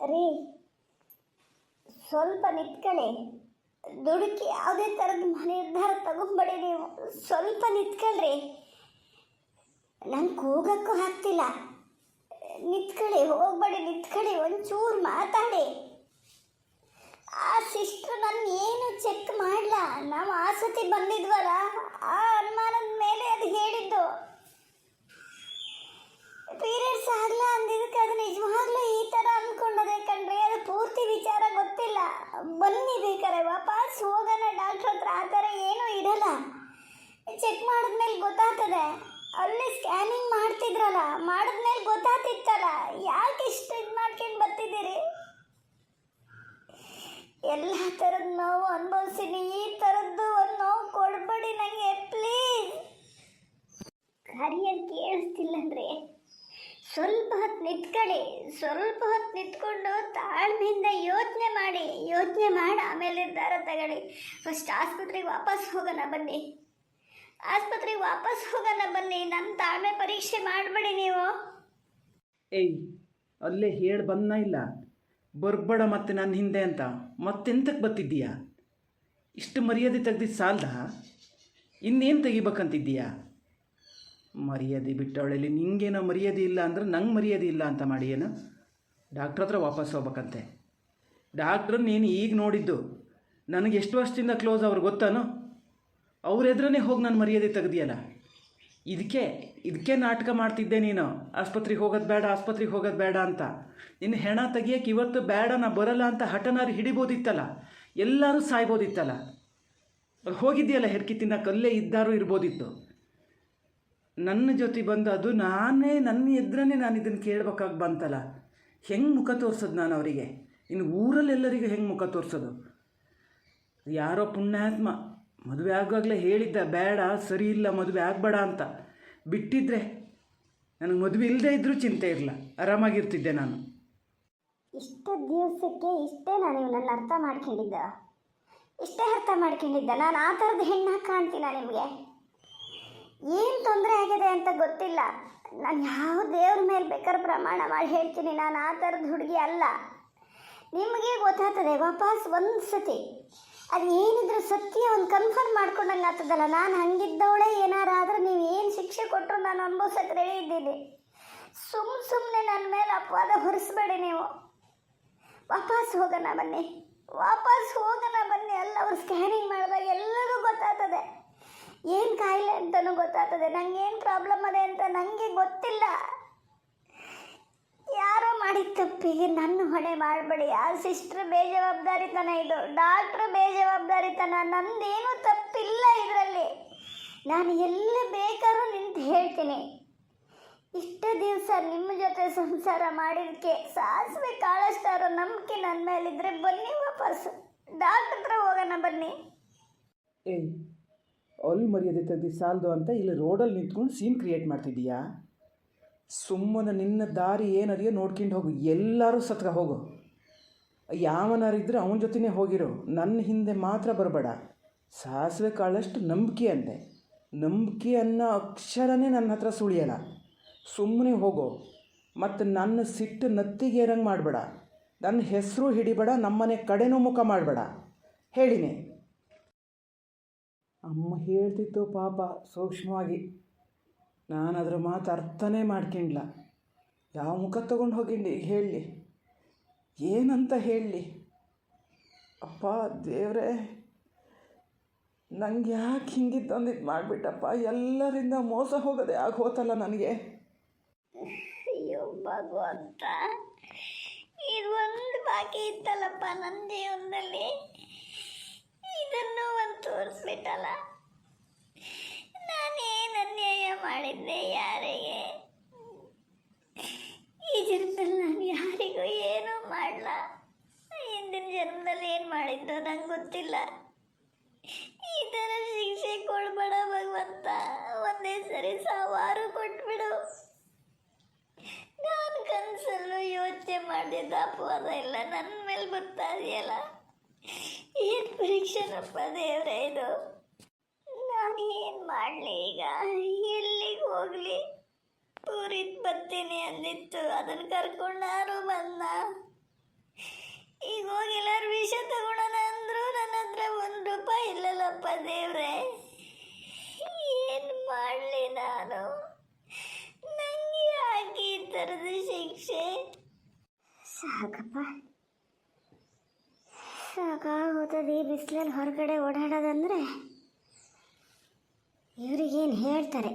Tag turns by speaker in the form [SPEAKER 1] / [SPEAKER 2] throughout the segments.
[SPEAKER 1] ರೀ, ಸ್ವಲ್ಪ ನಿಂತ್ಕೊಳ್ಳಿ ದುಡುಕಿ ಯಾವುದೇ ಥರದ ನಿರ್ಧಾರ ತಗೊಂಬೇಡಿ ನೀವು. ಸ್ವಲ್ಪ ನಿಂತ್ಕೊಳ್ರಿ ನಂಗೆ ಕೂಗಕ್ಕೂ ಆಗ್ತಿಲ್ಲ. ನಿಂತ್ಕೊಳ್ಳಿ ಹೋಗ್ಬೇಡಿ ನಿಂತ್ಕೊಳ್ಳಿ ಒಂಚೂರು ಮಾತಾಡಿ. ಆ ಸಿಸ್ಟರ್ ನನ್ನ ಏನು ಚೆಕ್ ಮಾಡಲ್ಲ ನಾವು ಆ ಸತಿ ಬಂದಿದ್ವಲ್ಲ, ಆ ಅನುಮಾನದ ಮೇಲೆ ಅದು ಹೇಳಿದ್ದು. ಪೀರಿಯಡ್ಸ್ ಆಗಲ್ಲ ಅಂದಿದ್ದಕ್ಕೆ ಅದು ನಿಜವಾಗ್ಲೂ ಈ ಥರ ಅಂದ್ಕೊಂಡದೆ ಕಣ್ರಿ, ಅದು ಪೂರ್ತಿ ವಿಚಾರ ಗೊತ್ತಿಲ್ಲ. ಬನ್ನಿ ಬೇಕಾರೆ ವಾಪಸ್ ಹೋಗೋಣ ಡಾಕ್ಟ್ರ್ ಹತ್ರ ಆ ಥರ ಏನೂ ಇರಲ್ಲ ಚೆಕ್ ಮಾಡಿದ್ಮೇಲೆ ಗೊತ್ತಾಗ್ತದೆ. ಅಲ್ಲಿ ಸ್ಕ್ಯಾನಿಂಗ್ ಮಾಡ್ತಿದ್ರಲ್ಲ, ಮಾಡಿದ್ಮೇಲೆ ಗೊತ್ತಾಗ್ತಿತ್ತಲ್ಲ. ಯಾಕೆ ಇಷ್ಟು ಇದು ಮಾಡ್ಕೊಂಡು ಬರ್ತಿದ್ದೀರಿ? ಎಲ್ಲ ಥರದ ನೋವು ಅನುಭವಿಸಿನಿ, ಈ ಥರದ್ದು ಒಂದು ನೋವು ಕೊಡಬೇಡಿ ನನಗೆ ಪ್ಲೀಸ್ ಕರಿಯರ್ ಕೇಳಿಸ್ತಿಲ್ಲ ಅಂದರೆ. ಸ್ವಲ್ಪ ಹೊತ್ತು ನಿಂತ್ಕೊಳ್ಳಿ. ಸ್ವಲ್ಪ ಹೊತ್ತು ನಿಂತ್ಕೊಂಡು ತಾಳ್ಮೆಯಿಂದ ಯೋಚನೆ ಮಾಡಿ. ಯೋಚನೆ ಮಾಡಿ, ಆಮೇಲೆ ನಿರ್ಧಾರ ತಗೊಳ್ಳಿ. ಫಸ್ಟ್ ಆಸ್ಪತ್ರೆಗೆ ವಾಪಸ್ ಹೋಗೋಣ ಬನ್ನಿ. ಆಸ್ಪತ್ರೆಗೆ ವಾಪಸ್ ಹೋಗೋಣ ಬನ್ನಿ. ನನ್ನ ತಾಳ್ಮೆ ಪರೀಕ್ಷೆ ಮಾಡಬೇಡಿ ನೀವು.
[SPEAKER 2] ಏಯ್, ಅಲ್ಲೇ ಹೇಳಿ ಬಂದ ಇಲ್ಲ? ಬರ್ಬೇಡ ಮತ್ತೆ ನನ್ನ ಹಿಂದೆ ಅಂತ. ಮತ್ತೆಂತಕ್ಕೆ ಬತ್ತಿದ್ದೀಯಾ ಇಷ್ಟು ಮರ್ಯಾದೆ ತೆಗ್ದಿದ್ದು ಸಾಲ್ದ? ಇನ್ನೇನು ತೆಗಿಬೇಕಂತಿದ್ದೀಯಾ? ಮರ್ಯಾದೆ ಬಿಟ್ಟವಳಲ್ಲಿ ನಿಂಗೇನೋ ಮರ್ಯಾದೆ ಇಲ್ಲ ಅಂದ್ರೆ ನಂಗೆ ಮರ್ಯಾದೆ ಇಲ್ಲ ಅಂತ ಮಾಡಿ ಏನು? ಡಾಕ್ಟ್ರ್ ಹತ್ರ ವಾಪಸ್ ಹೋಗ್ಬೇಕಂತೆ. ಡಾಕ್ಟ್ರ್ ನೀನು ಈಗ ನೋಡಿದ್ದು, ನನಗೆ ಎಷ್ಟು ವರ್ಷದಿಂದ ಕ್ಲೋಸ್ ಅವ್ರಿಗೆ ಗೊತ್ತಾನೋ? ಅವ್ರ ಎದುರೇ ಹೋಗಿ ನಾನು ಮರ್ಯಾದೆ ತೆಗ್ದಿಯಲ್ಲ? ಇದಕ್ಕೆ ಇದಕ್ಕೆ ನಾಟಕ ಮಾಡ್ತಿದ್ದೆ ನೀನು. ಆಸ್ಪತ್ರೆಗೆ ಹೋಗೋದು ಬೇಡ, ಆಸ್ಪತ್ರೆಗೆ ಹೋಗೋದು ಬೇಡ ಅಂತ. ನಿನ್ನ ಹೆಣ ತೆಗಿಯೋಕೆ ಇವತ್ತು ಬೇಡ, ನಾ ಬರಲ್ಲ ಅಂತ ಹಠನಾರು ಹಿಡಿಬೋದಿತ್ತಲ್ಲ? ಎಲ್ಲರೂ ಸಾಯ್ಬೋದಿತ್ತಲ್ಲ? ಹೋಗಿದೆಯಲ್ಲ ಹೋಗಿದ್ದೀಯಲ್ಲ, ಹೆರ್ಕಿ ತಿನ್ನಕ್ಕೆ ಅಲ್ಲೇ ಇದ್ದಾರು ಇರ್ಬೋದಿತ್ತು. ನನ್ನ ಜೊತೆ ಬಂದು ಅದು ನಾನೇ, ನನ್ನ ಎದುರನ್ನೇ ನಾನು ಇದನ್ನು ಕೇಳ್ಬೇಕಾಗಿ ಬಂತಲ್ಲ. ಹೆಂಗೆ ಮುಖ ತೋರ್ಸೋದು ನಾನು ಅವರಿಗೆ? ಇನ್ನು ಊರಲ್ಲೆಲ್ಲರಿಗೂ ಹೆಂಗೆ ಮುಖ ತೋರಿಸೋದು? ಯಾರೋ ಪುಣ್ಯಾತ್ಮ, ಮದುವೆ ಆಗುವಾಗಲೇ ಹೇಳಿದ್ದ, ಬೇಡ, ಸರಿ ಇಲ್ಲ, ಮದುವೆ ಆಗಬೇಡ ಅಂತ. ಬಿಟ್ಟಿದ್ರೆ ನನಗೆ ಮದುವೆ ಇಲ್ಲದೆ ಇದ್ದರೂ ಚಿಂತೆ ಇರಲ್ಲ. ಆರಾಮಾಗಿರ್ತಿದ್ದೆ ನಾನು.
[SPEAKER 1] ಇಷ್ಟು ದಿವಸಕ್ಕೆ ಇಷ್ಟೇ ನಾನು ಇವನನ್ನು ಅರ್ಥ ಮಾಡ್ಕೊಂಡಿದ್ದ. ಇಷ್ಟೇ ಅರ್ಥ ಮಾಡ್ಕೊಂಡಿದ್ದ. ನಾನು ಆ ಥರದ ಹೆಣ್ಣು ಕಾಣ್ತೀನ ನಿಮಗೆ. ಏನು ತೊಂದರೆ ಆಗಿದೆ ಅಂತ ಗೊತ್ತಿಲ್ಲ. ನಾನು ಯಾವ ದೇವ್ರ ಮೇಲೆ ಬೇಕಾದ್ರೆ ಪ್ರಮಾಣ ಮಾಡಿ ಹೇಳ್ತೀನಿ. ನಾನು ಆ ಥರದ ಹುಡುಗಿ ಅಲ್ಲ. ನಿಮಗೆ ಗೊತ್ತಾಗ್ತದೆ, ವಾಪಸ್ ಒಂದು ಸತಿ ಅದು ಏನಿದ್ರೂ ಸತ್ಯ ಒಂದು ಕನ್ಫರ್ಮ್ ಮಾಡ್ಕೊಂಡಂಗೆ ಆಗ್ತದಲ್ಲ. ನಾನು ಹಂಗಿದ್ದವಳೆ ಏನಾರಾದರೂ ನೀವು ಏನು ಶಿಕ್ಷೆ ಕೊಟ್ಟರು ನಾನು ಅನುಭವಿಸಕ್ಕೆ ರೆಡಿ ಇದ್ದೀನಿ ಸುಮ್ಮ ಸುಮ್ಮನೆ ನನ್ನ ಮೇಲೆ ಅಪವಾದ ಹೊರಿಸ್ಬೇಡಿ ನೀವು. ವಾಪಸ್ ಹೋಗೋಣ ಬನ್ನಿ. ವಾಪಸ್ ಹೋಗೋಣ ಬನ್ನಿ. ಎಲ್ಲ ಅವ್ರು ಸ್ಕ್ಯಾನಿಂಗ್ ಮಾಡಿದಾಗ ಎಲ್ಲರಿಗೂ ಗೊತ್ತಾಗ್ತದೆ. ಏನು ಕಾಯಿಲೆ ಅಂತಲೂ ಗೊತ್ತಾಗ್ತದೆ. ಏನು ಪ್ರಾಬ್ಲಮ್ ಅದೇ ಅಂತ ನನಗೆ ಗೊತ್ತಿಲ್ಲ. ಯಾರೋ ಮಾಡಿದ ತಪ್ಪಿಗೆ ನನ್ನ ಹೊಣೆ ಮಾಡಬೇಡಿ. ಆ ಸಿಸ್ಟ್ರ್ ಬೇಜವಾಬ್ದಾರಿತನ ಇದು. ಡಾಕ್ಟ್ರ್ ಬೇಜವಾಬ್ದಾರಿತನ. ನಂದೇನೂ ತಪ್ಪಿಲ್ಲ ಇದರಲ್ಲಿ. ನಾನು ಎಲ್ಲಿ ಬೇಕಾದ್ರೂ ನಿಂತು ಹೇಳ್ತೀನಿ. ಇಷ್ಟು ದಿವಸ ನಿಮ್ಮ ಜೊತೆ ಸಂಸಾರ ಮಾಡಿದಕ್ಕೆ ಸಾಸಿವೆ ಕಾಳಷ್ಟಾರೋ ನಂಬಿಕೆ ನನ್ನ ಮೇಲಿದ್ರೆ ಬನ್ನಿ ವಾಪಸ್ ಡಾಕ್ಟ್ರ್ ಹತ್ರ ಹೋಗೋಣ ಬನ್ನಿ.
[SPEAKER 2] ಅಲ್ಲಿ ಮರ್ಯಾದೆ ತೆಗ್ದು ಸಾಲದು ಅಂತ ಇಲ್ಲಿ ರೋಡಲ್ಲಿ ನಿಂತ್ಕೊಂಡು ಸೀನ್ ಕ್ರಿಯೇಟ್ ಮಾಡ್ತಿದ್ದೀಯಾ? ಸುಮ್ಮನೆ ನಿನ್ನ ದಾರಿ ಏನದೆಯೋ ನೋಡ್ಕೊಂಡು ಹೋಗು, ಎಲ್ಲರೂ ಸತ್ಕ ಹೋಗು. ಯಾವನಾರಿದ್ರೆ ಅವನ ಜೊತೆನೇ ಹೋಗಿರು, ನನ್ನ ಹಿಂದೆ ಮಾತ್ರ ಬರಬೇಡ. ಸಾಸಿವೆ ಕಾಳಷ್ಟು ನಂಬಿಕೆ ಅಂದೆ. ನಂಬಿಕೆ ಅನ್ನೋ ಅಕ್ಷರನೇ ನನ್ನ ಹತ್ರ ಸುಳಿಯಲ್ಲ. ಸುಮ್ಮನೆ ಹೋಗು. ಮತ್ತು ನನ್ನ ಸಿಟ್ಟು ನತ್ತಿಗೇರಂಗೆ ಮಾಡಬೇಡ. ನನ್ನ ಹೆಸರು ಹಿಡಿಬೇಡ, ನಮ್ಮನೆ ಕಡೆನೂ ಮುಖ ಮಾಡಬೇಡ. ಹೇಳಿನಿ. ಅಮ್ಮ ಹೇಳ್ತಿತ್ತು ಪಾಪ ಸೂಕ್ಷ್ಮವಾಗಿ. ನಾನು ಅದರ ಮಾತು ಅರ್ಥನೇ ಮಾಡ್ಕೊಂಡಿಲ್ಲ ಯಾವ ಮುಖ ತಗೊಂಡು ಹೋಗಿಂಡಿ ಹೇಳಲಿ ಏನಂತ ಹೇಳಲಿ ಅಪ್ಪ ದೇವರೇ, ನಂಗೆ ಯಾಕೆ ಹಿಂಗಿದ್ದೊಂದಿದ್ದು ಮಾಡಿಬಿಟ್ಟಪ್ಪ. ಎಲ್ಲರಿಂದ ಮೋಸ ಹೋಗೋದೇ ಆಗೋತಲ್ಲ ನನಗೆ.
[SPEAKER 1] ಭಗವಂತ, ಇದು ಒಂದು ಬಾಕಿ ಇತ್ತಲ್ಲಪ್ಪ ನನ್ನ ಜೀವನದಲ್ಲಿ ಇದನ್ನು ಒಂದು ತೋರಿಸ್ಬಿಟ್ಟಲ್ಲ? ನಾನೇನು ಅನ್ಯಾಯ ಮಾಡಿದ್ದೆ ಯಾರಿಗೆ? ಈ ಜನ್ಮದಲ್ಲಿ ನಾನು ಯಾರಿಗೂ ಏನೂ ಮಾಡಲ್ಲ ಹಿಂದಿನ ಜನ್ಮದಲ್ಲಿ ಏನು ಮಾಡಿದ್ದು ನಂಗೆ ಗೊತ್ತಿಲ್ಲ. ಈ ಥರ ಶಿಕ್ಷೆ ಕೊಡ್ಬೇಡ ಭಗವಂತ. ಒಂದೇ ಸರಿ ಸಾವಾರು ಕೊಟ್ಬಿಡು. ನಾನು ಕನಸಲ್ಲೂ ಯೋಚನೆ ಮಾಡಿದ್ದ ಅಪವಾದ ಇಲ್ಲ. ನನ್ನ ಮೇಲೆ ಬರ್ತಾ ಏನು ಪರೀಕ್ಷೆನಪ್ಪ ದೇವ್ರೆ ಇದು ನಾನು ಏನು ಮಾಡಲಿ ಈಗ? ಎಲ್ಲಿಗೆ ಹೋಗ್ಲಿ? ಊರಿಗೆ ಬರ್ತೀನಿ ಅಂದಿತ್ತು. ಅದನ್ನು ಕರ್ಕೊಂಡು ನಾನು ಬಂದ. ಈಗ ಹೋಗಿ ಎಲ್ಲರೂ ವಿಷ ತಗೊಳ್ಳೋಣ ಅಂದರು ನನ್ನ ಹತ್ರ ಒಂದು ರೂಪಾಯಿ ಇಲ್ಲಲ್ಲಪ್ಪ ದೇವ್ರೆ. ಏನು ಮಾಡಲಿ ನಾನು? ನನಗೆ ಹಾಕಿ ಈ ಥರದ ಶಿಕ್ಷೆ? ಸಾಕಪ್ಪ. ಸಾಕಾಗೋತದೆ ಈ ಬಿಸಿಲಲ್ಲಿ ಹೊರಗಡೆ ಓಡಾಡೋದಂದರೆ ಇವ್ರಿಗೇನು ಹೇಳ್ತಾರೆ?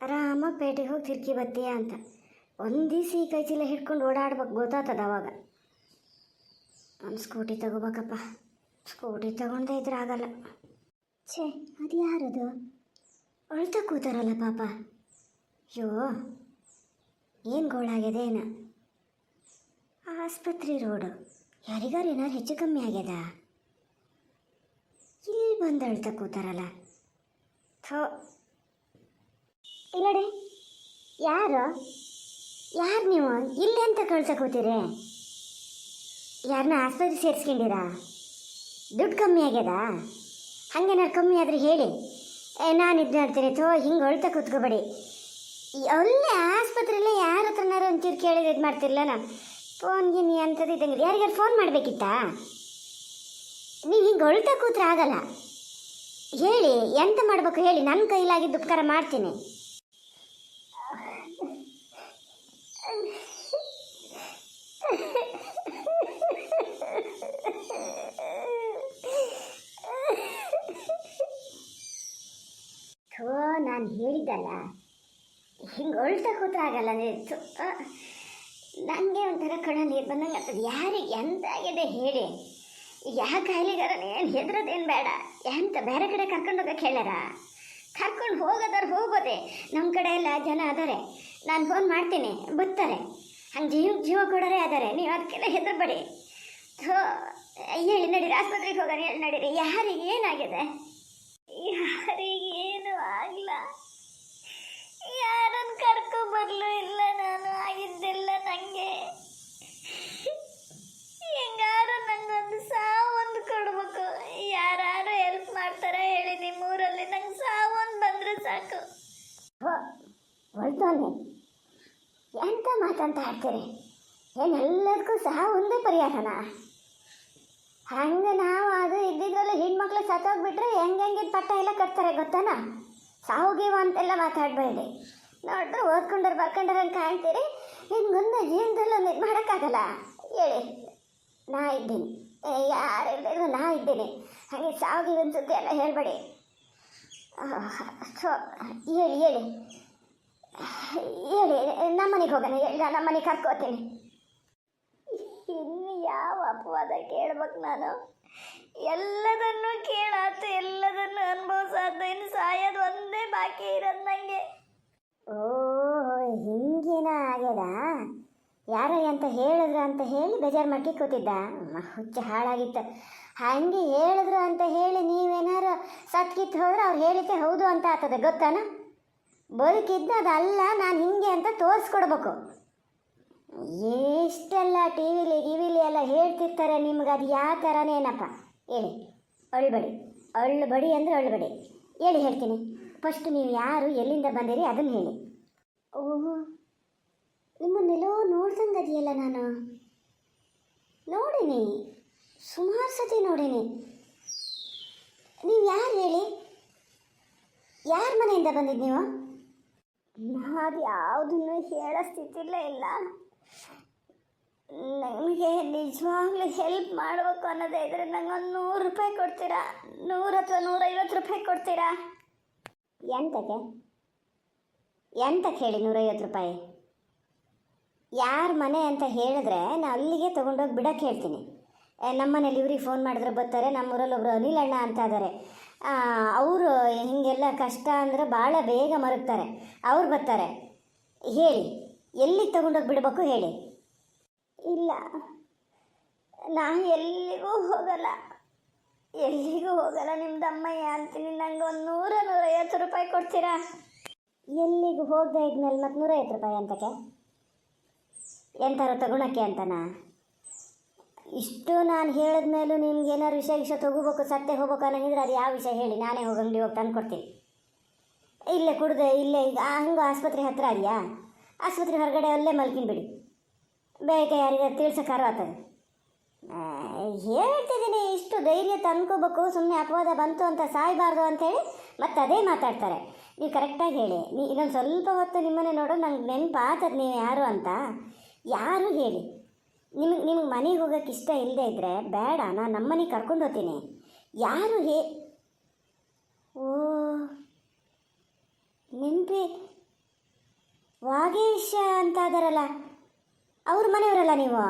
[SPEAKER 1] ಆರಾಮ ಪೇಟೆಗೆ ಹೋಗಿ ತಿರ್ಕಿ ಬತ್ತೀಯ ಅಂತ. ಒಂದು ದಿವಸ ಈ ಕೈ ಚೀಲ ಹಿಡ್ಕೊಂಡು ಓಡಾಡ್ಬೇಕು. ಗೊತ್ತಾಗ್ತದೆ ಅವಾಗ? ಒಂದು ಸ್ಕೂಟಿ ತಗೋಬೇಕಪ್ಪ. ಸ್ಕೂಟಿ ತಗೊಂಡೇ ಇದ್ರೆ ಆಗಲ್ಲ. ಛೇ ಅದು ಯಾರದು ಅಳ್ತಾ ಕೂತಾರಲ್ಲ ಪಾಪ. ಅಯ್ಯೋ, ಏನು ಗೋಳಾಗಿದೆ ಏನ? ಆಸ್ಪತ್ರೆ ರೋಡು. ಯಾರಿಗಾರು ಏನಾರು ಹೆಚ್ಚು ಕಮ್ಮಿ ಆಗ್ಯದ? ಇಲ್ಲಿ ಬಂದು ಅಳ್ತಾ ಕೂತಾರಲ್ಲ. ಥೋ. ಇಲ್ಲಡಿ, ಯಾರು? ಯಾರು ನೀವು? ಇಲ್ಲಿ ಅಂತ ಕಳ್ಸಕೋತೀರಿ ಯಾರನ್ನ ಆಸ್ಪತ್ರೆ ಸೇರಿಸ್ಕೊಂಡಿರಾ? ದುಡ್ಡು ಕಮ್ಮಿ ಆಗ್ಯದ? ಹಂಗೇನಾರು ಕಮ್ಮಿ ಆದರೆ ಹೇಳಿ. ಏ, ನಾನು ಇದು ಮಾಡ್ತೀನಿ ಥೋ, ಹಿಂಗೆ ಅಳ್ತಾ ಕೂತ್ಕೋಬೇಡಿ. ಅಲ್ಲೇ ಆಸ್ಪತ್ರೆಯಲ್ಲೇ ಯಾರ ಹತ್ರನಾರು ಅಂತೀರು ಕೇಳಿದ್ರೆ ಇದು ಮಾಡ್ತಿರಲ್ಲ ನಾನು. ಫೋನ್ಗೆ ಗಿನಿ ಅಂಥದ್ದು ಇದ್ದಂಗೆ ಯಾರಿಗಾರು ಫೋನ್ ಮಾಡಬೇಕಿತ್ತಾ? ನೀವು ಹಿಂಗೆ ಅಳ್ತಾ ಕೂತ್ರೆ ಆಗಲ್ಲ. ಹೇಳಿ, ಎಂತ ಮಾಡ್ಬೇಕು ಹೇಳಿ. ನನ್ನ ಕೈಲಾಗಿದ್ದು ಉಪಕಾರ ಮಾಡ್ತೀನಿ. ನಾನು ಹೇಳಿದ್ದಲ್ಲ. ಹಿಂಗೆ ಆಗಲ್ಲ ನನಗೆ ಒಂಥರ ಕಣ ನೀರು ಬಂದಂಗೆ ಆಗ್ತದೆ. ಯಾರಿಗೆ ಎಂತಾಗಿದೆ ಹೇಳಿ. ಯಾವ ಕಾಯಿಲೆಗಾರ ಏನು ಹೆದರೋದೇನು ಬೇಡ. ಎಂತ ಬೇರೆ ಕಡೆ ಕರ್ಕೊಂಡು ಹೋಗೋಕೆ ಹೇಳ್ಯಾರ? ಕರ್ಕೊಂಡು ಹೋಗೋದಾರು ಹೋಗೋದೆ ನಮ್ಮ ಕಡೆ ಎಲ್ಲ ಜನ ಅದಾರೆ. ನಾನು ಫೋನ್ ಮಾಡ್ತೀನಿ. ಬರ್ತಾರೆ. ಹಂಗೆ ಜೀವ ಜೀವ ಕೊಡೋರೇ ಅದಾರೆ. ನೀವು ಅದಕ್ಕೆಲ್ಲ ಹೆದರ್ಬೇಡಿ. ಥೋ ಹೇಳಿ ನಡೀರಿ. ಆಸ್ಪತ್ರೆಗೆ ಹೋಗೋಣ. ಹೇಳಿ ನಡೀರಿ. ಯಾರಿಗೆ ಏನಾಗಿದೆ? ಯಾರಿಗೆ ಏನು ಆಗಲ್ಲ ಯಾರನ್ನು ಕರ್ಕೊಂಬರ್ಲು ಇಲ್ಲ ನಾನು, ಆಗಿದ್ದೆಲ್ಲ ನನಗೆ ಹೆಂಗಾರು ನಂಗೊಂದು ಸಾವೊಂದು ಕೊಡ್ಬೇಕು. ಯಾರು ಹೆಲ್ಪ್ ಮಾಡ್ತಾರೆ ಹೇಳಿ, ನಿಮ್ಮೂರಲ್ಲಿ ನಂಗೆ ಸಾವೊಂದು ಬಂದರೆ ಸಾಕು. ಹೊಲ್ತೋನೆ ಎಂತ ಮಾತಂತ ಆಡ್ತೀರಿ? ಏನೆಲ್ಲದಕ್ಕೂ ಸಹ ಒಂದೇ ಪರಿಹಾರನ? ಹಂಗೆ ನಾವು ಅದು ಇದ್ದಿದ್ರಲ್ಲಿ ಹೆಣ್ಮಕ್ಳು ಸತ್ತೋಗ್ಬಿಟ್ರೆ ಹೆಂಗೆ ಹೆಂಗಿದ್ ಪಟ್ಟ ಎಲ್ಲ ಕಟ್ತಾರೆ, ಗೊತ್ತಾನ? ಸಾವು ಗೀವು ಅಂತೆಲ್ಲ ಮಾತಾಡಬೇಡಿ. ನೋಡ್ರಿ ಓದ್ಕೊಂಡ್ರೆ ಬರ್ಕೊಂಡ್ರೆ ಅಂತ ಕಾಣ್ತೀರಿ. ಮುಂದೆ ಜೀವನದಲ್ಲಿ ಇದು ಮಾಡೋಕ್ಕಾಗಲ್ಲ. ಹೇಳಿ. ನಾ ಇದ್ದೀನಿ. ಯಾರು ಇಲ್ಲದಿದ್ರು ನಾ ಇದ್ದೀನಿ. ಹಾಗೆ ಸಾವು ಸುದ್ದಿ ಎಲ್ಲ ಹೇಳಬೇಡಿ. ಸೊ ಹೇಳಿ ಹೇಳಿ. ಹೇಳಿ, ನಮ್ಮನೆಗೆ ಹೋಗೋಣ, ಹೇಳಿ. ನಾನು ನಮ್ಮನೆಗೆ ಕರ್ಕೋತೀನಿ. ಇನ್ನು ಯಾವ ಅಪವಾದ ಕೇಳ್ಬೇಕು ನಾನು? ಎಲ್ಲದನ್ನು ಕೇಳಾತ, ಎಲ್ಲದನ್ನು ಅನುಭವಿಸಾತ. ಇನ್ನು ಸಾಯೋದು ಒಂದೇ ಬಾಕಿ ಇರೋದು ನನಗೆ ಓ ಹಿಂಗೇನ ಆಗ್ಯದ? ಯಾರೋ ಅಂತ ಹೇಳಿದ್ರು ಅಂತ ಹೇಳಿ ಬೇಜಾರು ಮಾಡ್ಕಿ ಕೂತಿದ್ದ. ಹುಚ್ಚ ಹಾಳಾಗಿತ್ತು. ಹಂಗೆ ಹೇಳಿದ್ರು ಅಂತ ಹೇಳಿ ನೀವೇನಾರು ಸತ್ಕಿತ್ತು ಹೋದ್ರೆ ಅವ್ರು ಹೇಳಿದ್ದೆ ಹೌದು ಅಂತ ಆಗ್ತದೆ, ಗೊತ್ತಾನ? ಬದುಕಿದ್ದ ಅದಲ್ಲ ನಾನು ಹಿಂಗೆ ಅಂತ ತೋರಿಸ್ಕೊಡ್ಬೇಕು. ಎಷ್ಟೆಲ್ಲ ಟಿ ವಿಲಿ, ಗಿವಿಲಿ ಎಲ್ಲ ಹೇಳ್ತಿರ್ತಾರೆ ನಿಮ್ಗೆ, ಅದು ಯಾವ ಥರನೇನಪ್ಪ? ಹೇಳಿ ಅಳ್ಬೇಡಿ ಅಳ್ಬೇಡಿ ಅಂದರೆ ಅಳ್ಬೇಡಿ ಹೇಳಿ ಹೇಳ್ತೀನಿ. ಫಸ್ಟ್ ನೀವು ಯಾರು, ಎಲ್ಲಿಂದ ಬಂದಿರಿ ಅದನ್ನು ಹೇಳಿ. ಓಹೋ, ನಿಮ್ಮನ್ನೆಲ್ಲೋ ನೋಡ್ದಂಗೆ ಅದೆಯಲ್ಲ ನಾನು? ನೋಡಿನಿ. ಸುಮಾರು ಸತಿ ನೋಡೀನಿ. ನೀವು ಯಾರು ಹೇಳಿ? ಯಾರ ಮನೆಯಿಂದ ಬಂದಿದ್ದು ನೀವು? ನಾವು ಯಾವುದನ್ನು ಹೇಳೋ ಸ್ಥಿತಿಲೇ ಇಲ್ಲ. ನನಗೆ ನಿಜವಾಗ್ಲೂ ಹೆಲ್ಪ್ ಮಾಡಬೇಕು ಅನ್ನೋದೇ ಇದ್ರೆ ನಂಗೆ ಒಂದು ನೂರು ರೂಪಾಯಿ ಕೊಡ್ತೀರಾ? ನೂರು ಅಥವಾ ನೂರೈವತ್ತು ರೂಪಾಯಿ ಕೊಡ್ತೀರಾ? ಎಂತಕ್ಕೆ? ಎಂತಕ್ಕೆ ಹೇಳಿ ನೂರೈವತ್ತು ರೂಪಾಯಿ? ಯಾರ ಮನೆ ಅಂತ ಹೇಳಿದ್ರೆ ನಾನು ಅಲ್ಲಿಗೆ ತೊಗೊಂಡೋಗಿ ಬಿಡಕ್ಕೆ ಹೇಳ್ತೀನಿ. ನಮ್ಮ ಮನೇಲಿ ಇವ್ರಿಗೆ ಫೋನ್ ಮಾಡಿದ್ರೆ ಬರ್ತಾರೆ, ನಮ್ಮೂರಲ್ಲಿ ಒಬ್ಬರು ಅನಿಲ್ ಅಣ್ಣ ಅಂತ ಇದ್ದಾರೆ ಅವರು ಹೀಗೆಲ್ಲ ಕಷ್ಟ ಅಂದರೆ ಭಾಳ ಬೇಗ ಮರುಗ್ತಾರೆ. ಅವ್ರು ಬರ್ತಾರೆ. ಹೇಳಿ, ಎಲ್ಲಿಗೆ ತೊಗೊಂಡೋಗಿ ಬಿಡಬೇಕು ಹೇಳಿ? ಇಲ್ಲ. ನಾ ಎಲ್ಲಿಗೂ ಹೋಗಲ್ಲ. ಎಲ್ಲಿಗೂ ಹೋಗಲ್ಲ ನಿಮ್ದು ಅಮ್ಮಯ್ಯ ಅಂತೀನಿ. ನಂಗೆ ಒಂದು ನೂರ ನೂರೈವತ್ತು ರೂಪಾಯಿ ಕೊಡ್ತೀರಾ? ಎಲ್ಲಿಗೂ ಹೋಗದೆ ಇದ್ಮೇಲೆ ಮತ್ತೆ ನೂರೈವತ್ತು ರೂಪಾಯಿ ಅಂತಕ್ಕೆ? ಎಂತಾರು ತಗೊಳಕ್ಕೆ ಅಂತನಾ? ಇಷ್ಟು ನಾನು ಹೇಳಿದ ಮೇಲೂ ನಿಮ್ಗೆ ಏನಾದ್ರು ವಿಷಯ ವಿಷಯ ತಗೋಬೇಕು, ಸತ್ತೆ ಹೋಗ್ಬೇಕು ಅನ್ನಂಗಿದ್ರೆ ಅದು ಯಾವ ವಿಷಯ ಹೇಳಿ? ನಾನೇ ಹೋಗಿ ಅಂಗಡಿ ಹೋಗಿ ತಂದು ಕೊಡ್ತೀನಿ. ಇಲ್ಲೇ ಕುಡ್ದೆ, ಇಲ್ಲೇ ಈಗ ಹಂಗೆ ಆಸ್ಪತ್ರೆ ಹತ್ರ ಅದೆಯಾ? ಆಸ್ಪತ್ರೆ ಹೊರಗಡೆ ಅಲ್ಲೇ ಮಲ್ಕಿನ್ಬಿಡಿ ಬೇಗ ಯಾರಿಗೆ ತಿಳ್ಸೋಕ್ಕಾರು ಆಗ್ತದೆ ಹೇಳ್ತಿದ್ದೀನಿ, ಇಷ್ಟು ಧೈರ್ಯ ತಂದ್ಕೋಬೇಕು ಸುಮ್ಮನೆ ಅಪವಾದ ಬಂತು ಅಂತ ಸಾಯಬಾರ್ದು ಅಂತೇಳಿ ಮತ್ತೆ ಅದೇ ಮಾತಾಡ್ತಾರೆ. ನೀವು ಕರೆಕ್ಟಾಗಿ ಹೇಳಿ. ನೀ ಇನ್ನೊಂದು ಸ್ವಲ್ಪ ಹೊತ್ತು ನಿಮ್ಮನ್ನೇ ನೋಡೋ, ನಂಗೆ ನೆನಪು ಆತದ ನೀವು ಯಾರು ಅಂತ. ಯಾರು ಹೇಳಿ? ನಿಮಗೆ ನಿಮಗೆ ಮನೆಗೆ ಹೋಗೋಕ್ಕೆ ಇಷ್ಟ ಇಲ್ಲದೆ ಇದ್ದರೆ ಬೇಡ, ನಾನು ನಮ್ಮನೆಗೆ ಕರ್ಕೊಂಡು ಹೋಗ್ತೀನಿ. ಯಾರು ಹೇ, ಓ, ನೆನಪಿ. ವಾಗೇಶ ಅಂತ ಅದರಲ್ಲ ಅವ್ರ ಮನೆಯವರಲ್ಲ ನೀವು?